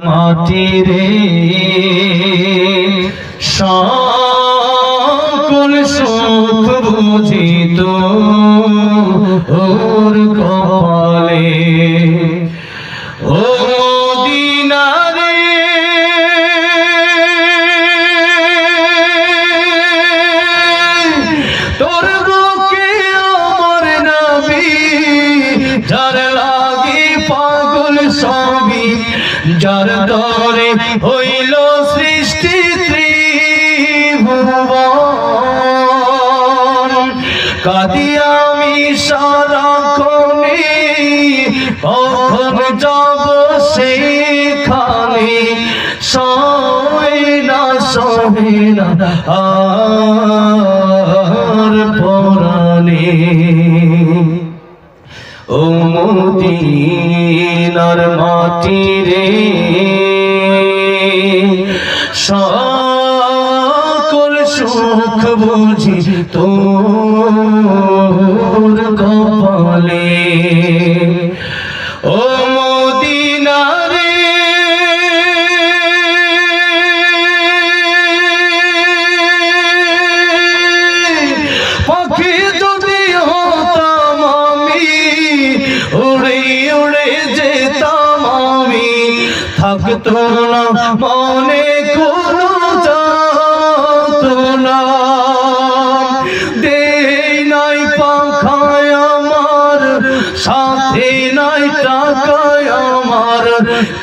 মাটিরে সকল সুখ বুঝিত। ওর কাদি আমি সারাক্ষণে কখন যাব সেখানে সয় না, সহে না, আর পরাণে। ও মদিনার মাটি রে সকল সুখ বুঝি Oh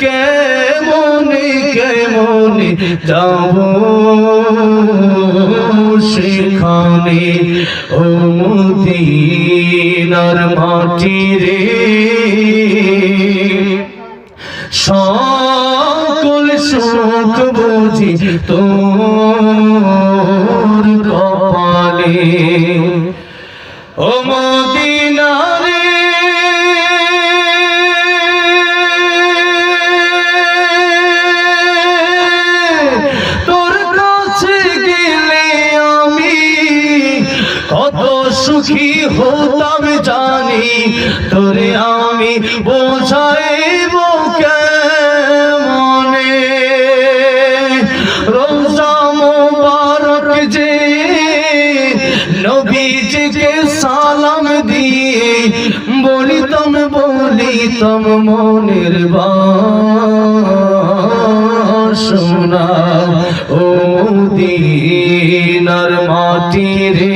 কেমনে কেমনি যাব? সেখানে ও মদিনার মাটি রে সকল সুখ বুঝি তোর সুখী হতাম জানি, তোরে আমি বোঝাইব মনে রোজা মোবারক যে নবীজিকে সালাম দিয়ে বলিতম বলিতম মনের বাসনা ও দিনার মাটি রে।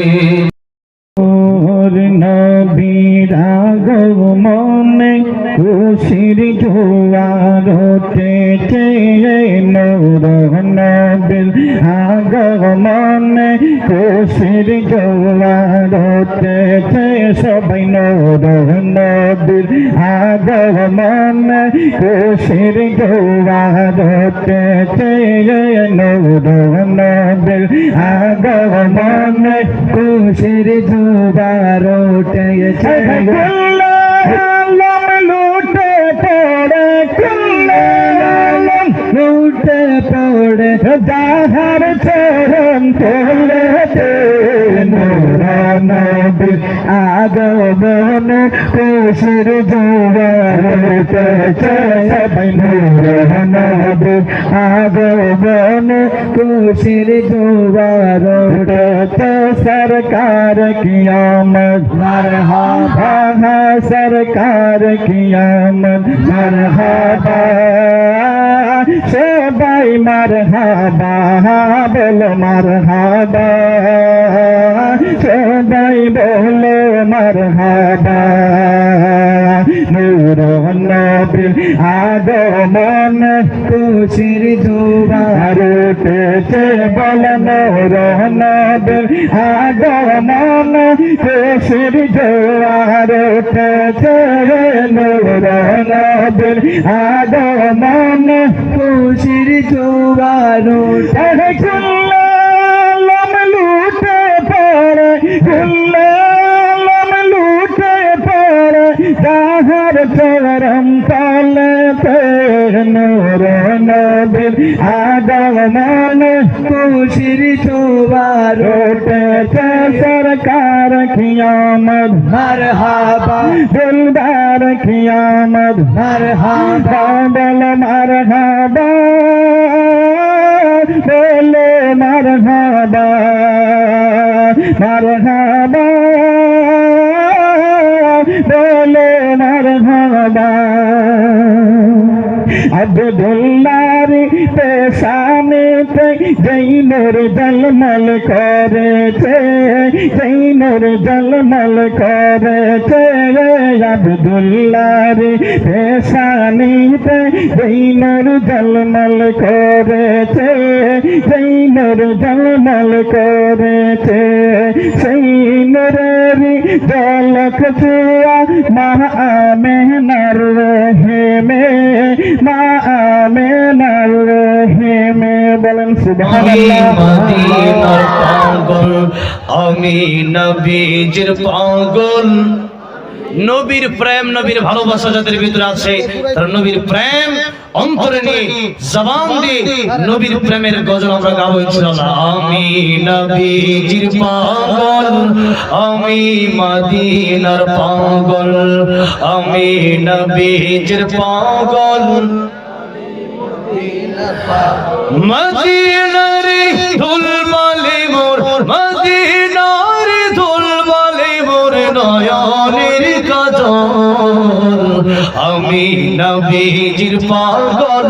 সবাই নূর নবীর আগব মনে খুশির জোয়ার উঠেছে নূর নবীর আগব মনে খুশির জোয়ার উঠেছে আলম লুটে পড়ে কুল্লাম লুটে পড়ে, যাহার চরণ তোলে নবী আগমন খুশির জোয়ার সবাই নূর খুশির জোয়ার উঠেছে সরকার কিয়ামত। মরহাবা সরকার কিয়ামত। মরহাবা সবাই মরহাবা বলো মরহাবা সবাই বলো মরহাবা আগমন খুশির জোয়ার উঠেছে বল মোরনবের আগমন, খুশির জোয়ার উঠেছে মোরনবের আগমন, খুশির জোয়ার উঠেছে তাহার চরম কালতে নূর নবীর আগমন খুশির তুবার উঠেছে সরকার কিয়ামত মারহাবা দিলদার কিয়ামত মারহাবা বল মারহাবা। বলে মারহাবা। মারহাবা সাধু ধন্ডারি পেশা जई मोर जलमल करे थे, जई मोर जलमल करे थे अब्दुल्ला रे पेशानी ते जई मोर जलमल मल कर जई मोर जलमल करे थे सई मेरे दौलत सिया महा में नर रहे में महा में नर रहे में, बलन सुबह মদিনার পাগল আমি নবীজির পাগল। নবীর প্রেম নবীর ভালোবাসা যাদের ভিতরে আছে তার নবীর প্রেম অন্তরে নিয়ে জবান দিয়ে নবীর প্রেমের গজল আমরা গাবো ইনশাআল্লাহ। আমি নবীজির পাগল আমি মদিনার পাগল আমি নবীজির পাগল। মদিনার ধুল মালে মোর, মদিনার ধুল মালে মোর নয়নের কাজল। আমি নবীজির পাগল,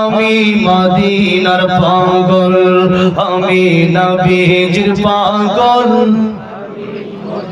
আমি মদিনার পাগল, আমি নবীজির পাগল।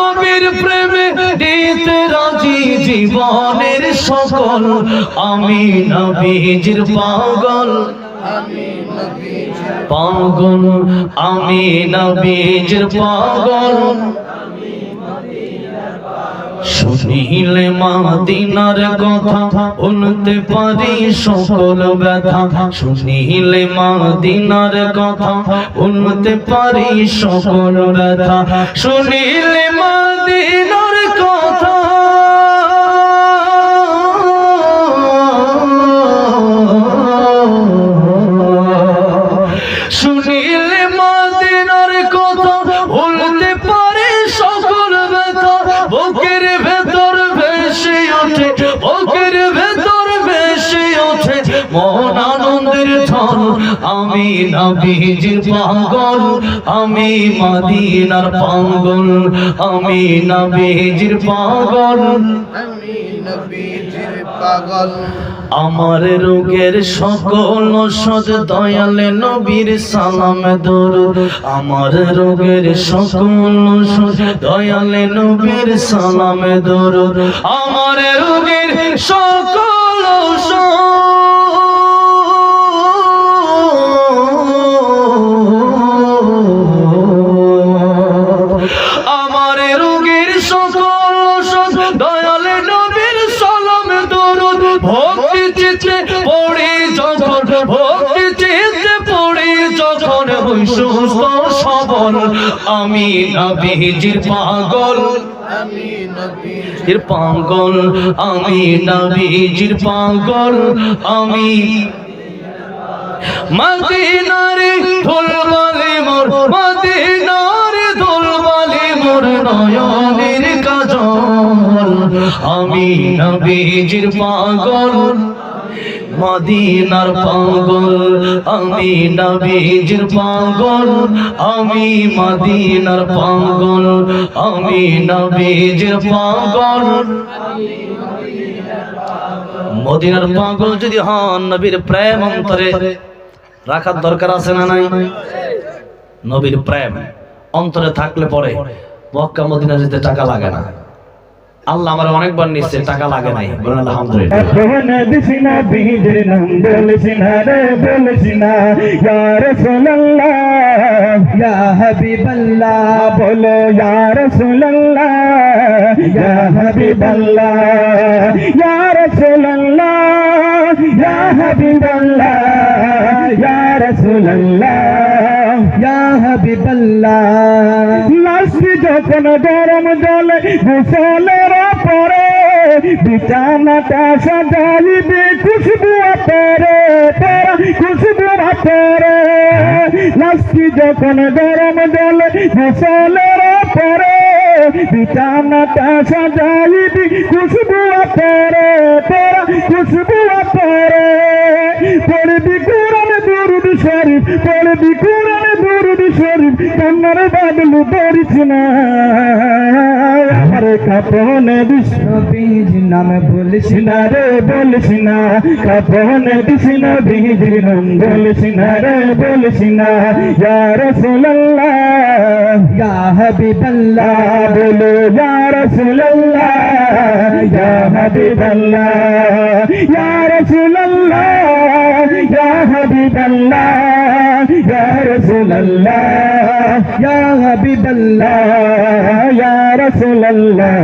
নবীর প্রেমে দিতে রাজি জীবনের সকল। আমি নবীজির পাগল। পাগল আমি নবীজির পাগল। শুনিলে মাদিনার কথা উনতে পারি সকল ব্যথা। শুনিলে মাদিনার কথা উনতে পারি সকল ব্যথা। শুনিলে মাদিনার কথা নবীজির পাগল আমি মদিনার পাগল আমি নবীজির পাগল। আমি নবীজির পাগল। আমার রোগের সকল ওষুধ দয়ালে নবীর সালাম দরুদ আমার রোগের সকল ওষুধ দয়ালে নবীর সালাম দরুদ আমার রোগের সকল ঔষধ আমি নবীজির পাগল। পাগল আমি নবীজির পাগল আমি মদিনারে ধুলবালে মোর, মদিনারে ধুলবালে মোর নয়নের কাজল। আমি নবীজির পাগল। মদিনার পাগল, আমি নবীজির পাগল, আমি মদিনার পাগল, আমি নবীজির পাগল। মদিনার পাগল যদি হন, নবীর প্রেম অন্তরে রাখার দরকার আছে না নাই? নবীর প্রেম অন্তরে থাকলে পরে মক্কা মদিনা যেতে টাকা লাগে না। আল্লাহ আমার অনেকবার নিচ্ছে টাকা লাগে নাই। আলহামদুলিল্লাহ। আপন দিশনা বীজের নাম বলছিনা রে বলছিনা রাসূলুল্লাহ হাবিবাল্লাহ, বলো রাসূলুল্লাহ, ইয়া হাবিবাল্লাহ ইয়া রাসূলুল্লাহ ইয়া হাবিবাল্লাহ ইয়া রাসূলুল্লাহ ইয়া হাবিবাল্লাহ লাস্ট যখন গরম জলে গোসলের পরে বিছানাটা সাজাইবে খুশবু পরে তারা খুশবু পরে লাস্টি যখন গরম জলে গোসলের পরে বিছানাটা সাজাইবি খুশবু পরে তারা খুশবু পরে পড়বি কোরআন দুরুদ শরীফ পড়বি কোরআন দুরুদ শরীফ কন্নার বাদলু ধরিস না। আমার কাপনে বিষ্ণ বীজ নামে বলিস না রে, বলিস না। কাপনে বিষ্ণ বীজ নাম বলিস না রে, বলিস না। ইয়া রাসূলুল্লাহ, ইয়া হাবিবাল্লাহ, বলো ইয়া রাসূলুল্লাহ, ইয়া হাবিবাল্লাহ, ইয়া রাসূলুল্লাহ, ইয়া হাবিবাল্লাহ। ইয়া রাসূলুল্লাহ ইয়া হাবিবাল্লাহ ইয়া রাসূলুল্লাহ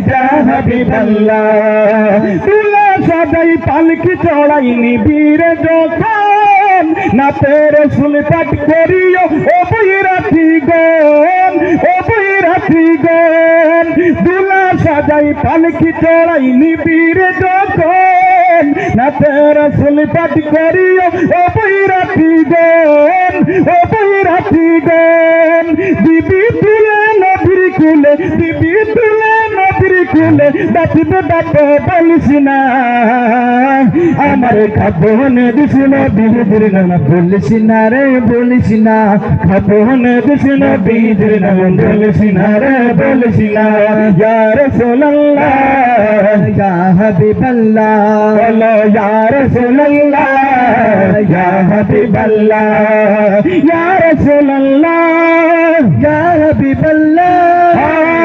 ইয়া হাবিবাল্লাহ তুলা সদাই পালকি চড়াই নিবিরে যখন, না তেরে পাঠ করিও ও বৈরাতি গন ও বৈরাতি গন দুলা সাজাই পালকি চড়াই নিবির যখন না তেরে শুনে পাঠ করিও, ও বৈরাতি গন ও বৈরাতি গন দিবি তুলে নদীর কুলে, দিবি তুলে নবীর কুলে ডাকিবে ডাকে বলিস না আমার খাবনে দিস না বিহিদির নাম বলিস না রে বলিস না খাবনে দিস না বিহিদির নাম বলিস না রে বলিস না ইয়া রাসূলুল্লাহ ইয়া হাবিবাল্লাহ বলো ইয়া রাসূলুল্লাহ ইয়া হাবিবাল্লাহ ইয়া রাসূলুল্লাহ ইয়া হাবিবাল্লাহ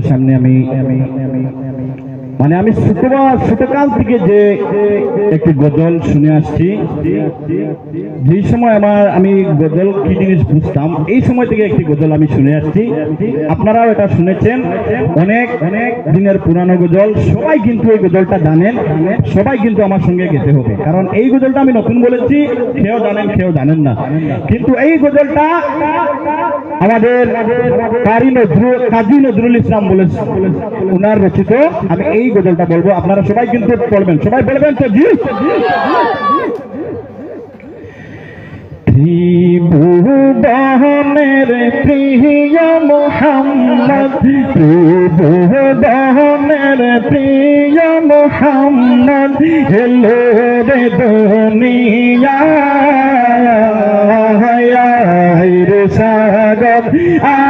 আপনাদের সামনে আমি মানে আমি ছোটকাল থেকে যে একটি গজল শুনে আসছি, যেই সময় আমার, আমি গজল কি জিনিস বুঝতাম, এই সময় থেকে একটি গজল আমি শুনে আসছি। আপনারাও এটা শুনেছেন। অনেক অনেক দিনের পুরানো গজল, সবাই কিন্তু এই গজলটা জানেন, সবাই কিন্তু আমার সঙ্গে গেতে হবে। কারণ এই গজলটা আমি নতুন বলেছি, কেউ জানেন কেউ জানেন না। কিন্তু এই গজলটা আমাদের কারি নজরুল, কাজী নজরুল ইসলাম বলে ওনার রচিত। আমি এই গজলটা বলব আপনারা সবাই কিন্তু পড়বেন। সবাই বলবেন তো, জি? ত্রিভুবনের প্রিয় মোহাম্মদ, ত্রিভুবনের প্রিয় মোহাম্মদ এলো রে দুনিয়া রে সাগর আকাশ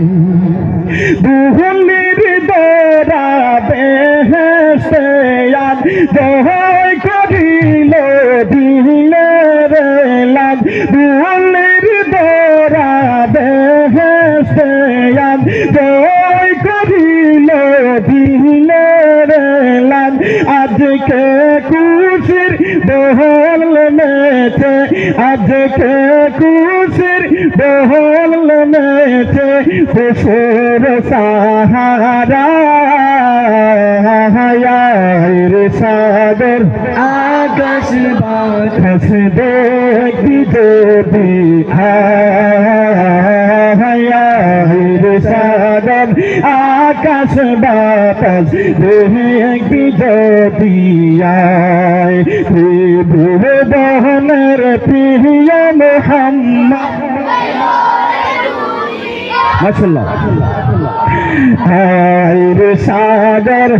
দোহল নেমেছে আজকে খুশির দোহল নেমেছে খুশুর সাহারা। সাগর। আকাশ বাতাস দেখবি যদি হায়ার সাগর। আকাশ বাতাস দেখবি যদি আয় ত্রিভুবনের প্রিয় মোহাম্মদ মাশাল্লাহ হায় সাগর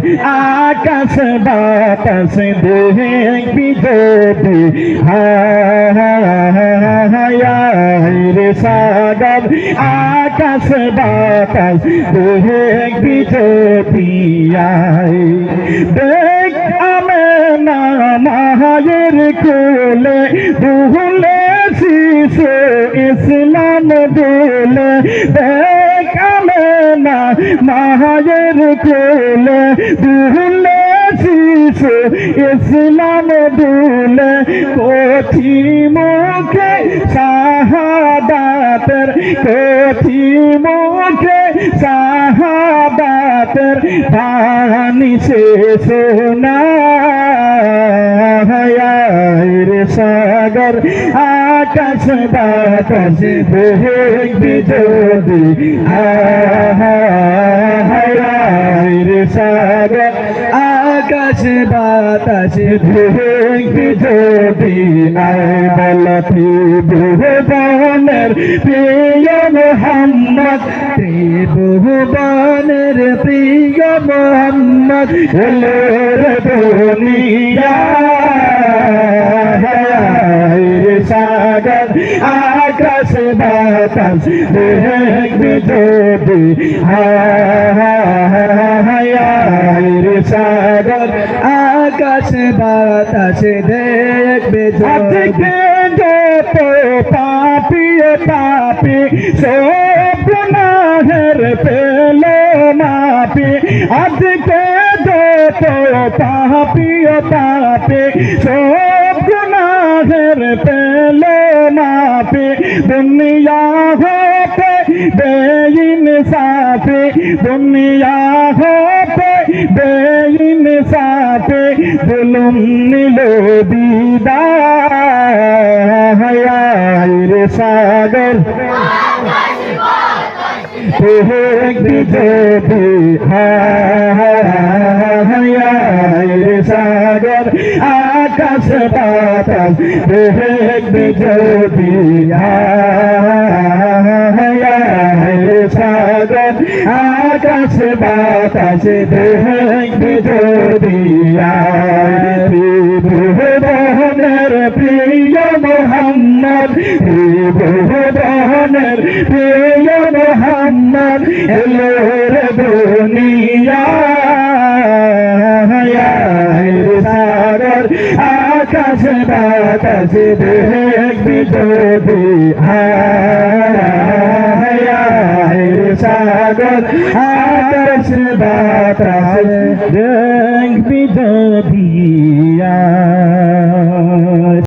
আকাশ বাতাস দেখবি যদি হায় সাগর আকাশ বাতাস দেখবি যদি আয় দেখ আমে না মায়ের কোলে দুহলে শিশু ইসলাম দোলে দেখালে না মায়ের কোলে দুহলে শিশু ইসলাম দোলে কথি মুখে শাহাদাতের কথি মুখে শাহাদাতের বাণী সে সোনা রে সাগর আকাশ বাতাস দেখবি যদি রে সাগর আকাশ বাতাস দেখবি যদি বলতি ভুবনের প্রিয় মোহাম্মদ ত্রিভুবনের প্রিয় মোহাম্মদ দুনিয়া বাতাস দেখবি যদি হায় সাগর আকাশ বাতাস দেখবে যত পাপিয়ে পাপি সব গুনাহের পেল মাপি আজকে যত পাপিয়ে পাপি সব গুনাহের পেল মাপি দুনিয়া হতে বেইন সাফে দুনিয়া হতে বেইন সাফে জুলুম নিল দিদার সাগর দেখবি যদি হায় সাগর আকাশ বাতাস দেখবি যদি হায় সাগর আকাশ বাতাস দেখবি যদি ভুবনের প্রিয় মোহাম্মদ ভুবনের প্রিয় মোহাম্মদ এলোর দুনিয়া সাগর আকাশ বাতাস দেখবি যদি